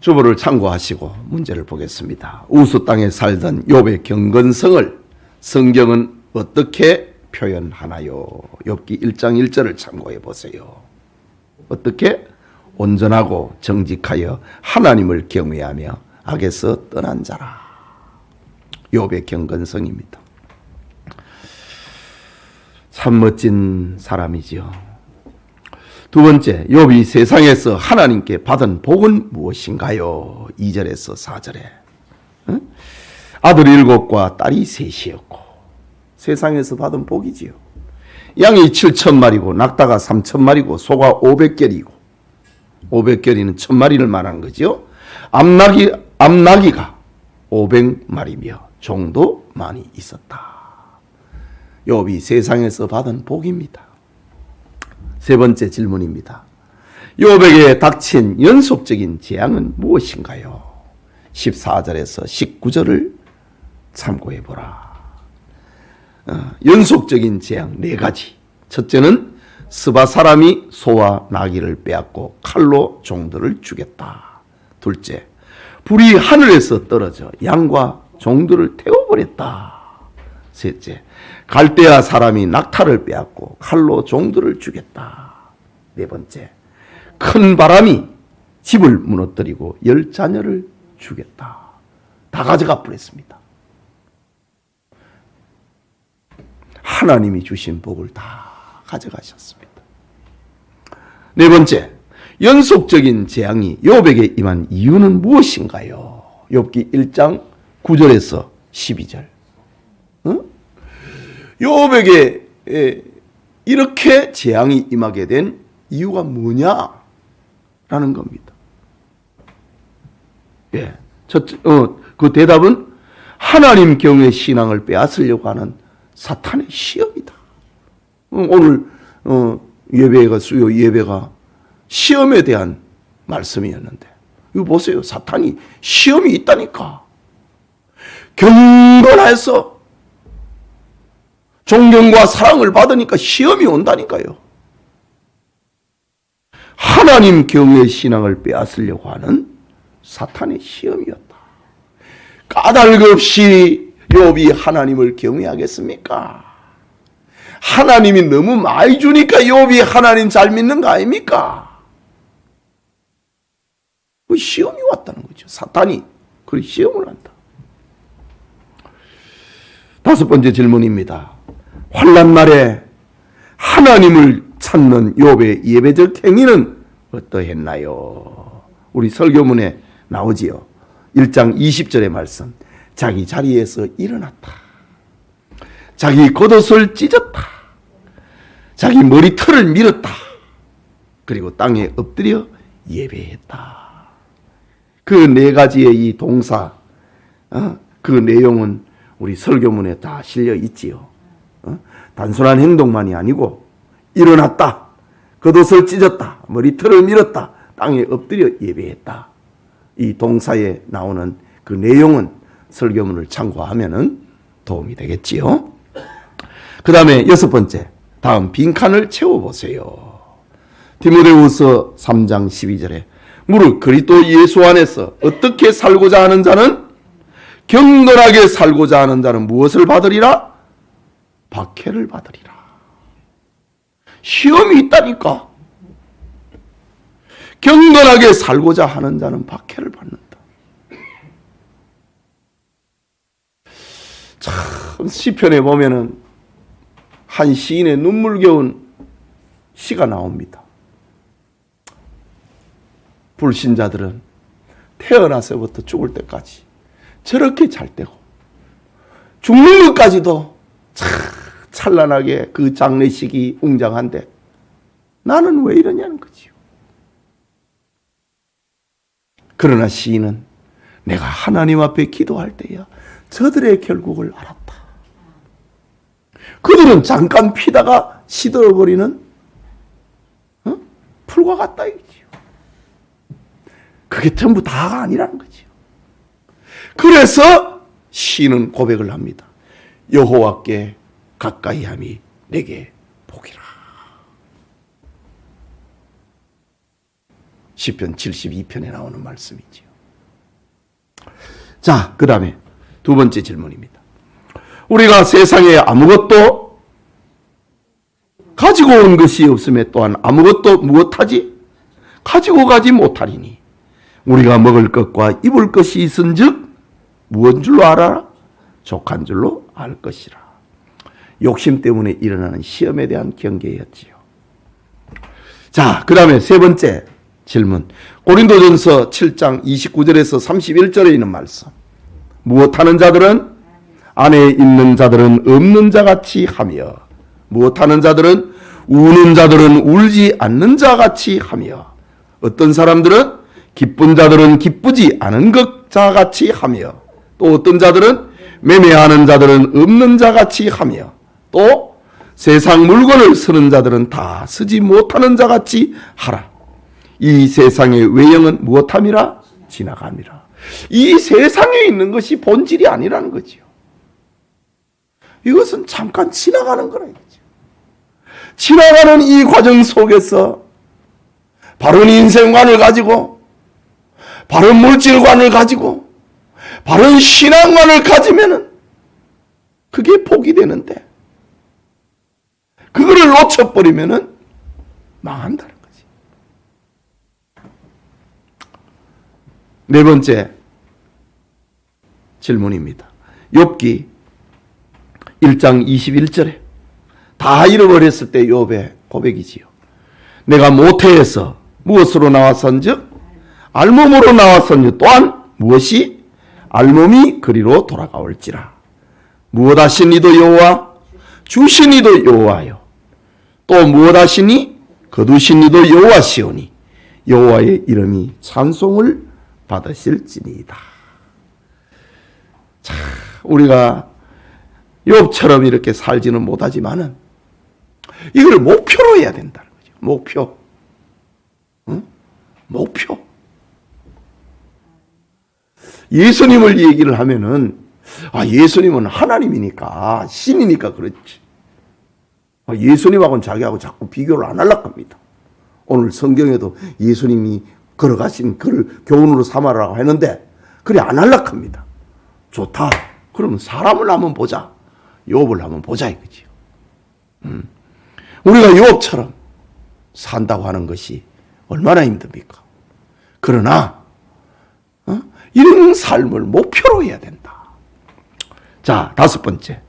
주보를 참고하시고 문제를 보겠습니다. 우수 땅에 살던 욥의 경건성을 성경은 어떻게 표현하나요? 욥기 1장 1절을 참고해 보세요. 어떻게 온전하고 정직하여 하나님을 경외하며 악에서 떠난 자라. 욥의 경건성입니다. 참 멋진 사람이지요. 두 번째, 욥이 세상에서 하나님께 받은 복은 무엇인가요? 2절에서 4절에. 응? 아들 일곱과 딸이 셋이었고 세상에서 받은 복이지요. 양이 7천 마리고 낙타가 3천 마리고 소가 500결이고 500결이는 천 마리를 말하는 거죠. 암나기 암나기가 500마리며 종도 많이 있었다. 욥이 세상에서 받은 복입니다. 세 번째 질문입니다. 욥에게 닥친 연속적인 재앙은 무엇인가요? 14절에서 19절을 참고해 보라. 어, 연속적인 재앙 네 가지. 첫째는 스바 사람이 소와 나귀를 빼앗고 칼로 종들을 죽였다. 둘째, 불이 하늘에서 떨어져 양과 종들을 태워버렸다. 셋째, 갈대아 사람이 낙타를 빼앗고 칼로 종들을 죽였다. 네 번째, 큰 바람이 집을 무너뜨리고 열 자녀를 죽였다. 다 가져가 버렸습니다. 하나님이 주신 복을 다 가져가셨습니다. 네 번째, 연속적인 재앙이 욥에게 임한 이유는 무엇인가요? 욥기 1장 9절에서 12절. 어? 욥에게 에, 이렇게 재앙이 임하게 된 이유가 뭐냐라는 겁니다. 예, 첫, 어, 그 대답은 하나님 경외 신앙을 빼앗으려고 하는 사탄의 시험이다. 어, 오늘 어, 예배가 수요 예배가 시험에 대한 말씀이었는데 이거 보세요. 사탄이 시험이 있다니까. 경건해서 존경과 사랑을 받으니까 시험이 온다니까요. 하나님 경외 신앙을 빼앗으려고 하는 사탄의 시험이었다. 까닭 없이 욥이 하나님을 경외하겠습니까? 하나님이 너무 많이 주니까 욥이 하나님 잘 믿는 거 아닙니까? 그 시험이 왔다는 거죠. 사탄이 그 시험을 한다. 다섯 번째 질문입니다. 환란 날에 하나님을 찾는 욥의 예배적 행위는 어떠했나요? 우리 설교문에 나오지요. 1장 20절의 말씀. 자기 자리에서 일어났다. 자기 겉옷을 찢었다. 자기 머리털을 밀었다. 그리고 땅에 엎드려 예배했다. 그 네 가지의 이 동사, 어? 그 내용은 우리 설교문에 다 실려 있지요. 어? 단순한 행동만이 아니고 일어났다. 겉옷을 찢었다. 머리털을 밀었다. 땅에 엎드려 예배했다. 이 동사에 나오는 그 내용은 설교문을 참고하면은 도움이 되겠지요. 그 다음에 여섯 번째, 다음 빈칸을 채워보세요. 디모데후서 3장 12절에 무릇 그리스도 예수 안에서 어떻게 살고자 하는 자는 경건하게 살고자 하는 자는 무엇을 받으리라? 박해를 받으리라. 시험이 있다니까. 경건하게 살고자 하는 자는 박해를 받는다. 참 시편에 보면은 한 시인의 눈물겨운 시가 나옵니다. 불신자들은 태어나서부터 죽을 때까지 저렇게 잘 되고 죽는 것까지도 참 찬란하게 그 장례식이 웅장한데 나는 왜 이러냐는 거지요. 그러나 시인은 내가 하나님 앞에 기도할 때야 저들의 결국을 알았다. 그들은 잠깐 피다가 시들어버리는 어? 풀과 같다 이지요. 그게 전부 다가 아니라는 거지요. 그래서 시는 고백을 합니다. 여호와께 가까이함이 내게 복이라. 시편 72편에 나오는 말씀이지요. 자, 그 다음에 두 번째 질문입니다. 우리가 세상에 아무것도 가지고 온 것이 없음에 또한 아무것도 무엇하지? 가지고 가지 못하리니 우리가 먹을 것과 입을 것이 있은즉 무언 줄로 알아라? 족한 줄로 알 것이라. 욕심 때문에 일어나는 시험에 대한 경계였지요. 자, 그 다음에 세 번째 질문. 고린도전서 7장 29절에서 31절에 있는 말씀. 무엇하는 자들은 안에 있는 자들은 없는 자 같이 하며 무엇하는 자들은 우는 자들은 울지 않는 자 같이 하며 어떤 사람들은 기쁜 자들은 기쁘지 않은 것자 같이 하며 또 어떤 자들은 매매하는 자들은 없는 자 같이 하며 또 세상 물건을 쓰는 자들은 다 쓰지 못하는 자 같이 하라. 이 세상의 외형은 무엇함이라? 지나감이라. 이 세상에 있는 것이 본질이 아니라는 거지요. 이것은 잠깐 지나가는 거라 이거죠. 지나가는 이 과정 속에서 바른 인생관을 가지고 바른 물질관을 가지고 바른 신앙관을 가지면은 그게 복이 되는데 그거를 놓쳐버리면은 망한다는 거지. 네 번째 질문입니다. 욥기 1장 21절에 다 잃어버렸을 때 욥의 고백이지요. 내가 모태에서 무엇으로 나왔선즉 알몸으로 나왔선즉 또한 무엇이 알몸이 그리로 돌아가올지라. 무엇 하시니도 여호와 주시니도 여호와요. 또 무엇 하시니 거두시니도 여호와시오니 여호와의 이름이 찬송을 받으실지니이다. 자, 우리가 욥처럼 이렇게 살지는 못하지만은 이걸 목표로 해야 된다는 거죠. 목표. 응? 목표. 예수님을 얘기를 하면은 아 예수님은 하나님이니까 신이니까 그렇지. 아, 예수님하고는 자기하고 자꾸 비교를 안 하려고 합니다. 오늘 성경에도 예수님이 걸어가신 글을 교훈으로 삼아라고 했는데 그래 안 하려고 합니다. 좋다. 그러면 사람을 한번 보자. 욥을 한번 보자 이거지요. 음. 우리가 욥처럼 산다고 하는 것이 얼마나 힘듭니까? 그러나 어? 이런 삶을 목표로 해야 된다. 자, 다섯 번째.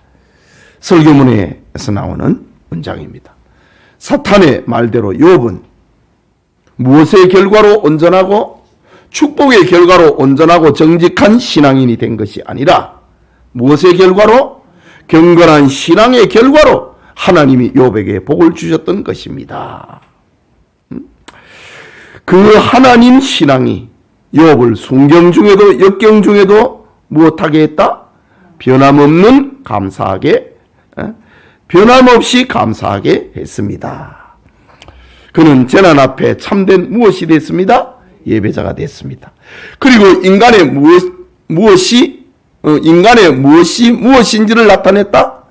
설교문에서 나오는 문장입니다. 사탄의 말대로 욥은 무엇의 결과로 온전하고 축복의 결과로 온전하고 정직한 신앙인이 된 것이 아니라 무엇의 결과로 경건한 신앙의 결과로 하나님이 욥에게 복을 주셨던 것입니다. 음? 그 하나님 신앙이 욥을 순경 중에도 역경 중에도 무엇하게 했다? 변함없는 감사하게 에? 변함없이 감사하게 했습니다. 그는 재난 앞에 참된 무엇이 됐습니다? 예배자가 됐습니다. 그리고 인간의 무엇, 무엇이 어, 인간의 무엇이 무엇인지를 나타냈다?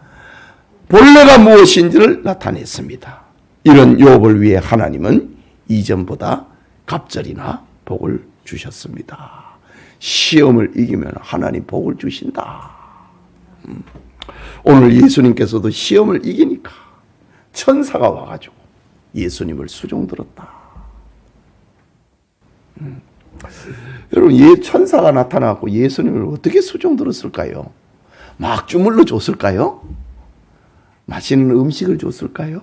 본래가 무엇인지를 나타냈습니다. 이런 욥을 위해 하나님은 이전보다 갑절이나 복을 주셨습니다. 시험을 이기면 하나님 복을 주신다. 음. 오늘 예수님께서도 시험을 이기니까 천사가 와가지고 예수님을 수종 들었다. 음. 여러분, 예, 천사가 나타나고 예수님을 어떻게 수종 들었을까요? 막 주물러 줬을까요? 맛있는 음식을 줬을까요?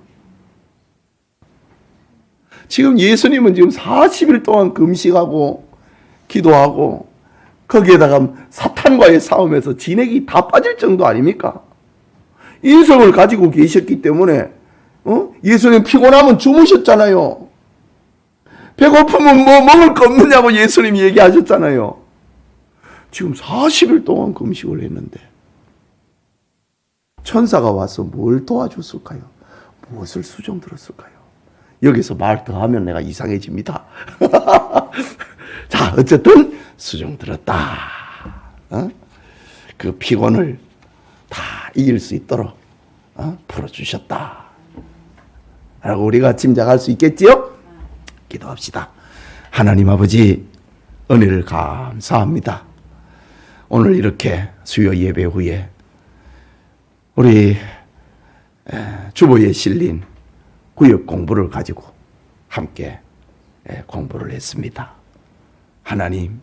지금 예수님은 지금 40일 동안 금식하고 기도하고 거기에다가 사탄과의 싸움에서 진액이 다 빠질 정도 아닙니까? 인성을 가지고 계셨기 때문에 어? 예수님 피곤하면 주무셨잖아요. 배고프면 뭐 먹을 거 없느냐고 예수님이 얘기하셨잖아요. 지금 40일 동안 금식을 했는데 천사가 와서 뭘 도와줬을까요? 무엇을 수정 들었을까요? 여기서 말 더 하면 내가 이상해집니다. 자, 어쨌든 수정 들었다. 어? 그 피곤을 다 이길 수 있도록 어? 풀어주셨다. 라고 우리가 짐작할 수 있겠지요? 기도합시다. 하나님 아버지, 은혜를 감사합니다. 오늘 이렇게 수요 예배 후에 우리 에, 주보에 실린 구역 공부를 가지고 함께 에, 공부를 했습니다. 하나님,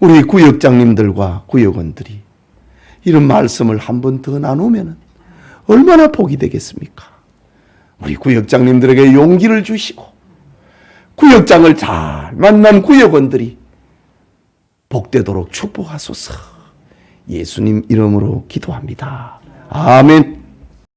우리 구역장님들과 구역원들이 이런 말씀을 한 번 더 나누면 얼마나 복이 되겠습니까? 우리 구역장님들에게 용기를 주시고 구역장을 잘 만난 구역원들이 복되도록 축복하소서. 예수님 이름으로 기도합니다. 아멘.